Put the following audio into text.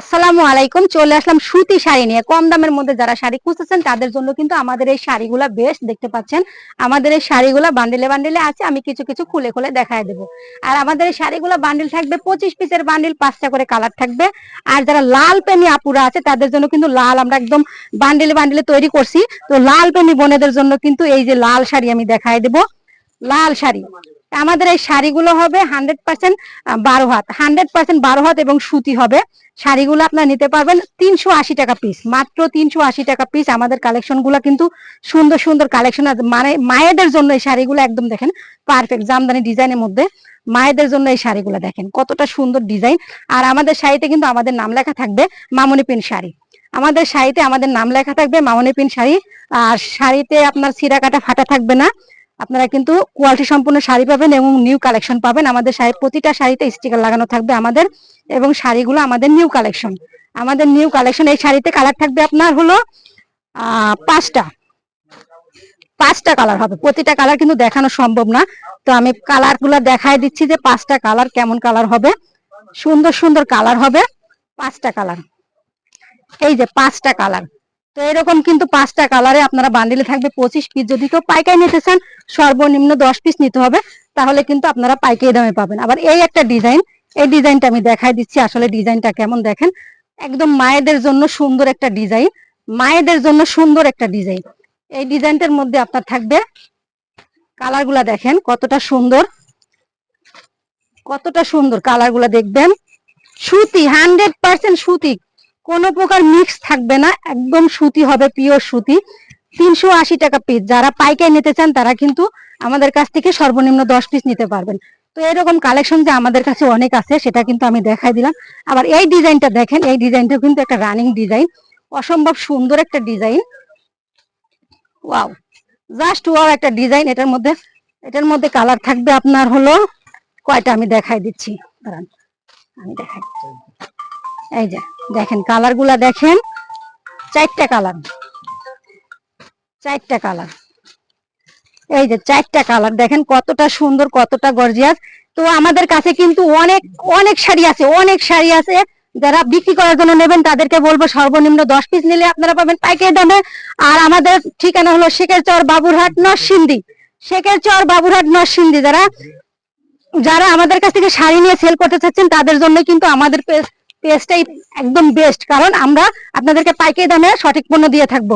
আসসালামু আলাইকুম, চলে আসলাম সুতি শাড়ি নিয়ে। কম দামের মধ্যে যারা শাড়ি খুঁজতেছেন, তাদের জন্য কিন্তু আমাদের এই শাড়িগুলা বেস্ট দেখতে পাচ্ছেন। আমাদের এই শাড়িগুলা বান্ডেলে বান্ডিলে আছে, আমি কিছু কিছু খুলে খুলে দেখায় দেবো। আর আমাদের এই শাড়িগুলা বান্ডিল থাকবে, পঁচিশ পিসের বান্ডিল পাঁচটা করে কালার থাকবে। আর যারা লাল প্রেমী আপুরা আছে, তাদের জন্য কিন্তু লাল আমরা একদম বান্ডিলে বান্ডিলে তৈরি করছি। তো লাল প্রেমী বোনেদের জন্য কিন্তু এই যে লাল শাড়ি আমি দেখায় দেবো। লাল শাড়ি। আমাদের এই শাড়িগুলো হবে হান্ড্রেড পার্সেন্ট বারো হাত। হান্ড্রেড পার্সেন্ট বারো হাত এবং সুতি হবে। শাড়িগুলো আপনারা নিতে পারবেন তিনশো আশি টাকা পিস মাত্র তিনশো আশি টাকা পিস আমাদের কালেকশনগুলা কিন্তু সুন্দর সুন্দর কালেকশন মানে মায়েদের জন্য এই শাড়িগুলো একদম দেখেন পারফেক্ট জামদানি ডিজাইনের মধ্যে মায়েদের জন্য এই শাড়িগুলো দেখেন। কতটা সুন্দর ডিজাইন। আর আমাদের শাড়িতে কিন্তু আমাদের নাম লেখা থাকবে মামনি পিন শাড়ি। আমাদের শাড়িতে আমাদের নাম লেখা থাকবে মামনি পিন শাড়ি। আর শাড়িতে আপনার সিরা কাটা ফাটা থাকবে না। আপনারা কিন্তু কোয়ালিটি সম্পূর্ণ শাড়ি পাবেন এবং নিউ কালেকশন পাবেন। আমাদের শাড়ি, প্রতিটা শাড়িতে স্টিকার লাগানো থাকবে আমাদের এবং শাড়িগুলো আমাদের নিউ কালেকশন আমাদের নিউ কালেকশন এই শাড়িতে কালার থাকবে আপনার হলো পাঁচটা। পাঁচটা কালার হবে। প্রতিটা কালার কিন্তু দেখানো সম্ভব না। তো আমি কালারগুলো দেখাই দিচ্ছি যে পাঁচটা কালার কেমন কালার হবে। সুন্দর সুন্দর কালার হবে পাঁচটা কালার এই যে পাঁচটা কালার তো এরকম কিন্তু পাঁচটা কালারে আপনারা বান্ডিলে থাকবে পঁচিশ পিস যদি কেউ পাইকারি নিতে চান, সর্বনিম্ন দশ পিস নিতে হবে, তাহলে কিন্তু আপনারা পাইকারি দামে পাবেন। আবার এই একটা ডিজাইন এই ডিজাইনটা আমি দেখাই দিচ্ছি, আসলে ডিজাইনটা কেমন দেখেন। একদম মায়েদের জন্য সুন্দর একটা ডিজাইন মায়েদের জন্য সুন্দর একটা ডিজাইন এই ডিজাইনটার মধ্যে আপনার থাকবে কালারগুলা দেখেন কতটা সুন্দর কতটা সুন্দর কালারগুলা দেখবেন। সুতি হান্ড্রেড পার্সেন্ট সুতি। কোনো প্রকার মিক্স থাকবে না, একদম সুতি হবে পিওর সুতি। তিনশো আশি টাকা পিস যারা পাইকারি নিতে চান, তারা কিন্তু আমাদের কাছ থেকে সর্বনিম্ন দশ পিস নিতে পারবেন। তো এরকম কালেকশন যে আমাদের কাছে অনেক আছে, সেটা কিন্তু আমি দেখাই দিলাম। আবার এই ডিজাইনটা দেখেন, এই ডিজাইনটা কিন্তু একটা রানিং ডিজাইন অসম্ভব সুন্দর একটা ডিজাইন ওয়াও জাস্ট ওয়াও একটা ডিজাইন এটার মধ্যে এটার মধ্যে কালার থাকবে আপনার হলো, কয়টা আমি দেখাই দিচ্ছি। দাঁড়ান, আমি দেখাই এই যে, দেখেন কালারগুলা দেখেন। চারটা কালার চারটা কালার এই যে, চারটা কালার দেখেন কতটা সুন্দর, কতটা গর্জিয়াস তো আমাদের কাছে কিন্তু অনেক অনেক শাড়ি আছে, অনেক শাড়ি আছে। যারা বিক্রি করার জন্য নেবেন, তাদেরকে বলব সর্বনিম্ন দশ পিস নিলে আপনারা পাবেন পাইকারি দামে। আর আমাদের ঠিকানা হলো শেখের চর বাবুরহাট, নরসিংদী। শেখের চর বাবুরহাট, নরসিংদী। যারা যারা আমাদের কাছ থেকে শাড়ি নিয়ে সেল করতে চাচ্ছেন, তাদের জন্য কিন্তু আমাদের পেজটাই একদম বেস্ট কারণ আমরা আপনাদেরকে পাইকারি দামে সঠিক পণ্য দিয়ে থাকব।